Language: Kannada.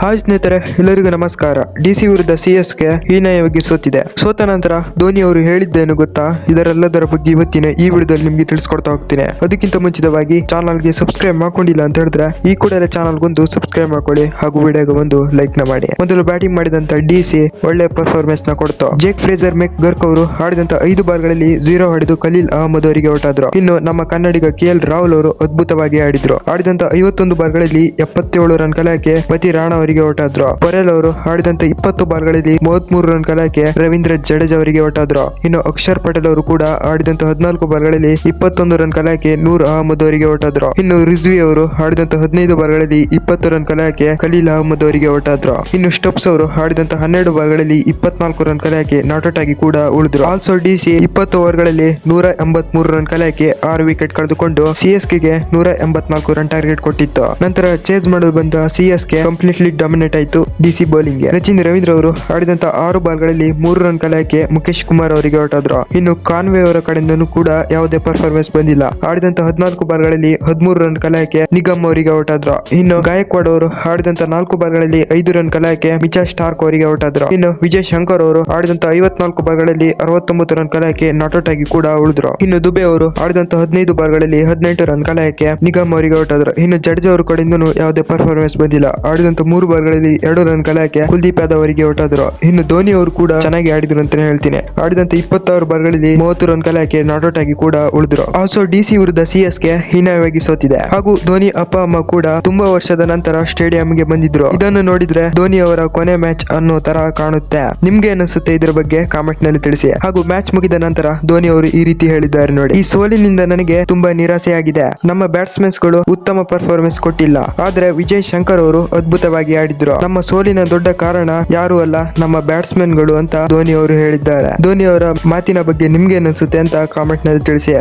ಹಾಯ್ ಸ್ನೇಹಿತರೆ, ಎಲ್ಲರಿಗೂ ನಮಸ್ಕಾರ. ಡಿಸಿ ವಿರುದ್ಧ ಸಿಎಸ್ಗೆ ಹೀನಾಯವಾಗಿ ಸೋತಿದೆ ಸೋತ ನಂತರ ಧೋನಿ ಅವರು ಹೇಳಿದ್ದೇನು ಗೊತ್ತಾ? ಇದರೆಲ್ಲದರ ಬಗ್ಗೆ ಇವತ್ತಿನ ಈ ವಿಡಿಯೋದಲ್ಲಿ ನಿಮಗೆ ತಿಳಿಸ್ಕೊಡ್ತಾ ಹೋಗ್ತೀನಿ. ಅದಕ್ಕಿಂತ ಮುಂಚಿತವಾಗಿ ಚಾನಲ್ಗೆ ಸಬ್ಸ್ಕ್ರೈಬ್ ಮಾಡ್ಕೊಂಡಿಲ್ಲ ಅಂತ ಹೇಳಿದ್ರೆ, ಈ ಕೂಡಲೇ ಚಾನಲ್ಗೊಂದು ಸಬ್ಸ್ಕ್ರೈಬ್ ಮಾಡ್ಕೊಳ್ಳಿ ಹಾಗೂ ವಿಡಿಯೋಗೆ ಒಂದು ಲೈಕ್ನ ಮಾಡಿ. ಮೊದಲು ಬ್ಯಾಟಿಂಗ್ ಮಾಡಿದಂತ ಡಿಸಿ ಒಳ್ಳೆ ಪರ್ಫಾರ್ಮೆನ್ಸ್ನ ಕೊಡ್ತು. ಜೇಕ್ ಫ್ರೇಜರ್, ಮೆಕ್ ಗರ್ಕ್ ಅವರು ಆಡಿದಂತ ಐದು ಬಾರ್ಗಳಲ್ಲಿ ಜೀರೋ ಹೊಡೆದು ಖಲೀಲ್ ಅಹಮದ್ ಅವರಿಗೆ ಹೊರಟಾದ್ರು. ಇನ್ನು ನಮ್ಮ ಕನ್ನಡಿಗ ಕೆ ಎಲ್ ರಾಹುಲ್ ಅವರು ಅದ್ಭುತವಾಗಿ ಆಡಿದ್ರು. ಆಡಿದಂತ ಐವತ್ತೊಂದು ಬಾರ್ಗಳಲ್ಲಿ ಎಪ್ಪತ್ತೇಳು ರನ್ ಕಲಾಕೆ ಪತಿ ರಾಣಾ ಹೊರಟಾದ್ರು ಪೊರೆಲ್ ಅವರು ಆಡಿದಂತ ಇಪ್ಪತ್ತು ಬಾರ್ಗಳಲ್ಲಿ ಮೂವತ್ಮೂರು ರನ್ ಕಲಾಕೆ ರವೀಂದ್ರ ಜಡೇಜ್ ಅವರಿಗೆ ಹೊರಟಾದ್ರು ಇನ್ನು ಅಕ್ಷರ್ ಪಟೇಲ್ ಅವರು ಕೂಡ ಆಡಿದಂತ ಹದಿನಾಲ್ಕು ಬಾಲ್ಗಳಲ್ಲಿ ಇಪ್ಪತ್ತೊಂದು ರನ್ ಕಲಾಕೆ ನೂರ್ ಅಹಮದ್ ಅವರಿಗೆ ಹೊರಟಾದ್ರು ಇನ್ನು ರಿಜ್ವಿ ಅವರು ಆಡಿದಂತ ಹದಿನೈದು ಬಾಲ್ಗಳಲ್ಲಿ ಇಪ್ಪತ್ತು ರನ್ ಕಲಾಕೆ ಖಲೀಲ್ ಅಹಮದ್ ಅವರಿಗೆ ಹೊರಟಾದ್ರು ಇನ್ನು ಸ್ಟಪ್ಸ್ ಅವರು ಆಡಿದಂತ ಹನ್ನೆರಡು ಬಾಲ್ಗಳಲ್ಲಿ ಇಪ್ಪತ್ನಾಲ್ಕು ರನ್ ಕಲಾಕೆ ನಾಟ್ ಔಟ್ ಆಗಿ ಕೂಡ ಉಳಿದ್ರು. ಆಲ್ಸೋ ಡಿಸಿ ಇಪ್ಪತ್ತು ಓವರ್ಗಳಲ್ಲಿ ನೂರ ಎಂಬತ್ಮೂರು ರನ್ ಕಲಾಕೆ ಆರು ವಿಕೆಟ್ ಕಳೆದುಕೊಂಡು ಸಿಎಸ್ಕೆಗೆ ನೂರ ಎಂಬತ್ನಾಲ್ಕು ರನ್ ಟಾರ್ಗೆಟ್ ಕೊಟ್ಟಿತ್ತು. ನಂತರ ಚೇಸ್ ಮಾಡಲು ಬಂದ ಸಿಎಸ್ಕೆ ಕಂಪ್ಲೀಟ್ಲಿ ಡಾಮಿನೇಟ್ ಆಯಿತು ಡಿಸಿ ಬೌಲಿಂಗ್ ರಚಿನ್ ರವೀಂದ್ರ ಅವರು ಆಡಿದಂತ ಆರು ಬಾಲ್ಗಳಲ್ಲಿ ಮೂರು ರನ್ ಕಲಾಯಕ್ಕೆ ಮುಖೇಶ್ ಕುಮಾರ್ ಅವರಿಗೆ ಔಟ್ ಆದ್ರು ಇನ್ನು ಕಾನ್ವೆ ಅವರ ಕಡೆಯಿಂದನೂ ಕೂಡ ಯಾವುದೇ ಪರ್ಫಾರ್ಮೆನ್ಸ್ ಬಂದಿಲ್ಲ. ಆಡಿದಂತ ಹದಿನಾಲ್ಕು ಬಾಲ್ಗಳಲ್ಲಿ ಹದಿಮೂರು ರನ್ ಕಲಾಯಕ್ಕೆ ನಿಗಮ್ ಅವರಿಗೆ ಔಟ್ ಆದ್ರು ಇನ್ನು ಗಾಯಕ್ವಾಡ್ ಅವರು ಆಡಿದಂತ ನಾಲ್ಕು ಬಾಲ್ಗಳಲ್ಲಿ ಐದು ರನ್ ಕಲಾಯಕ್ಕೆ ಮಿಚಾ ಸ್ಟಾರ್ಕ್ ಅವರಿಗೆ ಔಟ್ ಆದ್ರು ಇನ್ನು ವಿಜಯ್ ಶಂಕರ್ ಅವರು ಆಡಿದಂತ ಐವತ್ನಾಲ್ಕು ಬಾಲ್ಗಳಲ್ಲಿ ಅರವತ್ತೊಂಬತ್ತು ರನ್ ಕಲಕ್ಕೆ ನಾಟ್ ಔಟ್ ಆಗಿ ಕೂಡ ಉಳಿದ್ರು. ಇನ್ನು ದುಬೆ ಅವರು ಆಡಿದಂತ ಹದಿನೈದು ಬಾಲ್ಗಳಲ್ಲಿ ಹದಿನೆಂಟು ರನ್ ಕಲಾಯಕ್ಕೆ ನಿಗಮ್ ಅವರಿಗೆ ಹೊರಟಾದ್ರು. ಇನ್ನು ಜಡ್ಜ್ ಅವರ ಕಡೆಯಿಂದನೂ ಯಾವುದೇ ಪರ್ಫಾರ್ಮೆನ್ಸ್ ಬಂದಿಲ್ಲ. ಆಡಿದಂತ ಮೂರು ಬಾಲ್ಗಳಲ್ಲಿ ಎರಡು ರನ್ ಕಲಾಕೆ ಕುಲ್ದೀಪ್ ಯಾದವ್ ಅವರಿಗೆ ಹೊರಟಾದ್ರು. ಇನ್ನು ಧೋನಿ ಅವರು ಕೂಡ ಚೆನ್ನಾಗಿ ಆಡಿದ್ರು ಅಂತಾನೆ ಹೇಳ್ತೀನಿ. ಆಡಿದಂತ ಇಪ್ಪತ್ತಾರು ಬಾಲ್ಗಳಲ್ಲಿ ಮೂವತ್ತು ರನ್ ಕಲಾಕೆ ನಾಟ್ ಔಟ್ ಆಗಿ ಕೂಡ ಉಳಿದ್ರು. ಆಲ್ಸೋ ಡಿಸಿ ವಿರುದ್ಧ ಸಿಎಸ್ಗೆ ಹೀನಾಯವಾಗಿ ಸೋತಿದೆ. ಹಾಗೂ ಧೋನಿ ಅಪ್ಪ, ಅಮ್ಮ ಕೂಡ ತುಂಬಾ ವರ್ಷದ ನಂತರ ಸ್ಟೇಡಿಯಂಗೆ ಬಂದಿದ್ರು. ಇದನ್ನು ನೋಡಿದ್ರೆ ಧೋನಿ ಅವರ ಕೊನೆ ಮ್ಯಾಚ್ ಅನ್ನೋ ತರ ಕಾಣುತ್ತೆ. ನಿಮ್ಗೆ ಅನಿಸುತ್ತೆ ಇದರ ಬಗ್ಗೆ ಕಾಮೆಂಟ್ನಲ್ಲಿ ತಿಳಿಸಿ. ಹಾಗೂ ಮ್ಯಾಚ್ ಮುಗಿದ ನಂತರ ಧೋನಿ ಅವರು ಈ ರೀತಿ ಹೇಳಿದ್ದಾರೆ ನೋಡಿ. ಈ ಸೋಲಿನಿಂದ ನನಗೆ ತುಂಬಾ ನಿರಾಸೆಯಾಗಿದೆ. ನಮ್ಮ ಬ್ಯಾಟ್ಸ್ಮನ್ಸ್ಗಳು ಉತ್ತಮ ಪರ್ಫಾರ್ಮೆನ್ಸ್ ಕೊಟ್ಟಿಲ್ಲ. ಆದ್ರೆ ವಿಜಯ್ ಶಂಕರ್ ಅವರು ಅದ್ಭುತವಾಗಿ ಆಡಿದ್ರು. ನಮ್ಮ ಸೋಲಿನ ದೊಡ್ಡ ಕಾರಣ ಯಾರು ಅಲ್ಲ, ನಮ್ಮ ಬ್ಯಾಟ್ಸ್ಮನ್ಗಳು ಅಂತ ಧೋನಿ ಅವರು ಹೇಳಿದ್ದಾರೆ. ಧೋನಿ ಅವರ ಮಾತಿನ ಬಗ್ಗೆ ನಿಮ್ಗೆ ಅನಿಸುತ್ತೆ ಅಂತ ಕಾಮೆಂಟ್ನಲ್ಲಿ ತಿಳಿಸಿ.